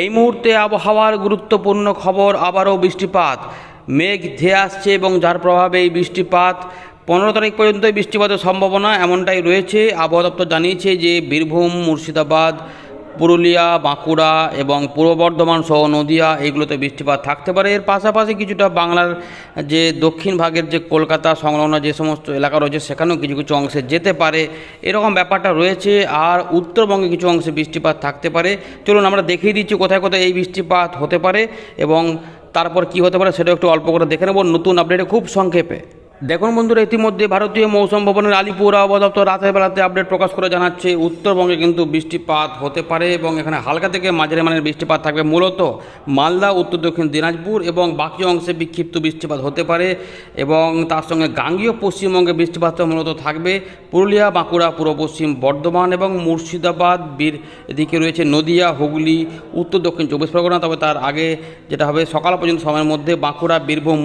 এই মুহূর্তে আবহাওয়ার গুরুত্বপূর্ণ খবর আবারও বৃষ্টিপাত। মেঘ ধেয়ে আসছে এবং যার প্রভাবে এই বৃষ্টিপাত। পনেরো তারিখ পর্যন্তই বৃষ্টিপাতের সম্ভাবনা এমনটাই রয়েছে। আবহাওয়া দপ্তর জানিয়েছে যে বীরভূম, মুর্শিদাবাদ পুরুলিয়া, বাঁকুড়া এবং পূর্ব বর্ধমান সহ নদিয়া এইগুলোতে বৃষ্টিপাত থাকতে পারে। এর পাশাপাশি কিছুটা বাংলার যে দক্ষিণ ভাগের যে কলকাতা সংলগ্ন যে সমস্ত এলাকা রয়েছে, সেখানেও কিছু কিছু অংশে যেতে পারে। এরকম ব্যাপারটা রয়েছে আর উত্তরবঙ্গে কিছু অংশে বৃষ্টিপাত থাকতে পারে। চলুন আমরা দেখিয়ে দিচ্ছি কোথায় কোথায় এই বৃষ্টিপাত হতে পারে এবং তারপর কি হতে পারে সেটা একটু অল্প করে দেখে নেব। নতুন আপডেটে খুব সংক্ষেপে। দেখুন বন্ধুরা, ইতিমধ্যে ভারতীয় মৌসুম ভবনের আলিপুর আবহাওয়া দপ্তর রাতের বেলাতে আপডেট প্রকাশ করে জানাচ্ছে, উত্তরবঙ্গে কিন্তু বৃষ্টিপাত হতে পারে এবং এখানে হালকা থেকে মাঝারি মানের বৃষ্টিপাত থাকবে। মূলত মালদা, উত্তর দক্ষিণ দিনাজপুর এবং বাকি অংশে বিক্ষিপ্ত বৃষ্টিপাত হতে পারে এবং তার সঙ্গে গাঙ্গীয় পশ্চিমবঙ্গে বৃষ্টিপাতটা মূলত থাকবে। পুরুলিয়া, বাঁকুড়া, পূর্ব পশ্চিম বর্ধমান এবং মুর্শিদাবাদ, বীর এদিকে রয়েছে নদিয়া, হুগলি, উত্তর দক্ষিণ চব্বিশ পরগনা, তবে তার আগে যেটা হবে সকাল পর্যন্ত সময়ের মধ্যে বাঁকুড়া, বীরভূম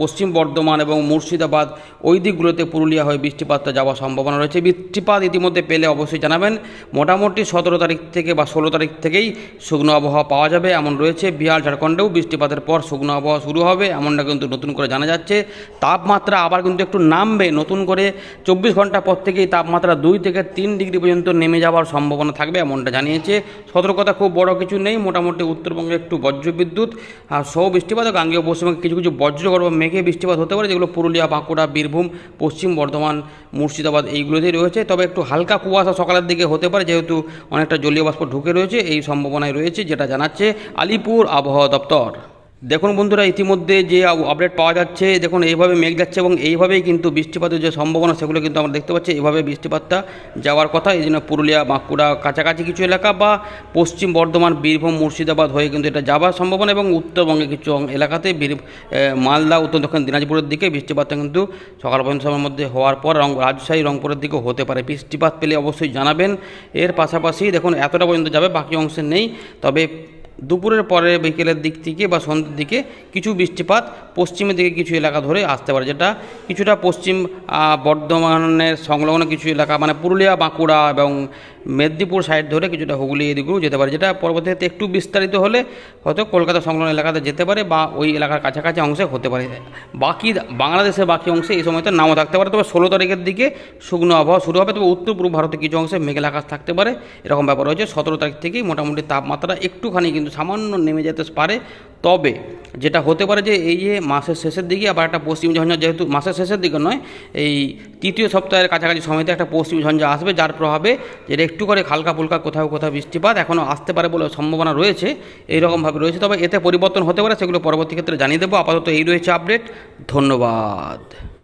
পশ্চিম বর্ধমান এবং মুর্শিদাবাদ ওই দিকগুলোতে পুরুলিয়া হয়ে বৃষ্টিপাতটা যাওয়ার সম্ভাবনা রয়েছে। বৃষ্টিপাত ইতিমধ্যে পেলে অবশ্যই জানাবেন। মোটামুটি সতেরো তারিখ থেকে বা ষোলো তারিখ থেকেই শুকনো আবহাওয়া পাওয়া যাবে, এমন রয়েছে। বিহার, ঝাড়খণ্ডেও বৃষ্টিপাতের পর শুকনো আবহাওয়া শুরু হবে, এমনটা কিন্তু নতুন করে জানা যাচ্ছে। তাপমাত্রা আবার কিন্তু একটু নামবে, নতুন করে চব্বিশ ঘণ্টা পর থেকেই তাপমাত্রা দুই থেকে তিন ডিগ্রি পর্যন্ত নেমে যাওয়ার সম্ভাবনা থাকবে, এমনটা জানিয়েছে। সতর্কতা খুব বড় কিছু নেই, মোটামুটি উত্তরবঙ্গে একটু বজ্রবিদ্যুৎ, আর সহ বৃষ্টিপাত গাঙ্গীয় পশ্চিমবঙ্গে কিছু কিছু বজ্রগর্ভ মেঘে বৃষ্টিপাত হতে পারে, যেগুলো পুরুলিয়া বাঁকুড়া বীরভূম, পশ্চিম বর্ধমান, মুর্শিদাবাদ এইগুলোতেই রয়েছে। তবে একটু হালকা কুয়াশা সকালের দিকে হতে পারে, যেহেতু অনেকটা জলীয় বাষ্প ঢুকে রয়েছে, এই সম্ভাবনায় রয়েছে, যেটা জানাচ্ছে আলিপুর আবহাওয়া দপ্তর। দেখুন বন্ধুরা, ইতিমধ্যে যে আপ- আপডেট পাওয়া যাচ্ছে, দেখুন এইভাবে মেঘ যাচ্ছে এবং এইভাবেই কিন্তু বৃষ্টিপাতের যে সম্ভাবনা, সেগুলো কিন্তু আমরা দেখতে পাচ্ছি। এইভাবে বৃষ্টিপাতটা যাওয়ার কথা, এই জন্য পুরুলিয়া, বাঁকুড়া কাছাকাছি কিছু এলাকা বা পশ্চিম বর্ধমান, বীরভূম, মুর্শিদাবাদ হয়ে কিন্তু এটা যাওয়ার সম্ভাবনা এবং উত্তরবঙ্গে কিছু এলাকাতে বীর মালদা, উত্তর দক্ষিণ দিনাজপুরের দিকে বৃষ্টিপাতটা কিন্তু সকাল পর্যন্ত সময়ের মধ্যে হওয়ার পর রং রাজশাহী, রংপুরের দিকেও হতে পারে। বৃষ্টিপাত পেলে অবশ্যই জানাবেন। এর পাশাপাশি দেখুন, এতটা পর্যন্ত যাবে, বাকি অংশে নেই। তবে দুপুরের পরে বিকেলের দিক থেকে বা সন্ধ্যের দিকে কিছু বৃষ্টিপাত পশ্চিমের দিকে কিছু এলাকা ধরে আসতে পারে, যেটা কিছুটা পশ্চিম বর্ধমানের সংলগ্ন কিছু এলাকা মানে পুরুলিয়া, বাঁকুড়া এবং মেদিনীপুর সাইড ধরে কিছুটা হুগলি এদিকেও যেতে পারে, যেটা পরবর্তীতে একটু বিস্তারিত হলে হয়তো কলকাতা সংলগ্ন এলাকাতে যেতে পারে বা ওই এলাকার কাছাকাছি অংশে হতে পারে। বাকি বাংলাদেশের বাকি অংশে এই সময়তে নামও থাকতে পারে, তবে ষোলো তারিখের দিকে শুকনো আবহাওয়া শুরু হবে, তবে উত্তর পূর্ব ভারতের কিছু অংশে মেঘলা আকাশ থাকতে পারে, এরকম ব্যাপার রয়েছে। সতেরো তারিখ থেকেই মোটামুটি তাপমাত্রা একটুখানি কিন্তু সামান্য নেমে যেতে পারে। তবে যেটা হতে পারে যে এই যে মাসের শেষের দিকে আবার একটা পশ্চিম ঝঞ্ঝা যেহেতু মাসের শেষের দিকে নয়, এই তৃতীয় সপ্তাহের কাছাকাছি সময়তে একটা পশ্চিম ঝঞ্ঝা আসবে, যার প্রভাবে যেটা একটু করে হালকা ফুলকা কোথাও কোথাও বৃষ্টিপাত এখনও আসতে পারে বলে সম্ভাবনা রয়েছে, এইরকমভাবে রয়েছে। তবে এতে পরিবর্তন হতে পারে, সেগুলো পরবর্তী ক্ষেত্রে জানিয়ে দেবো। আপাতত এই রয়েছে আপডেট। ধন্যবাদ।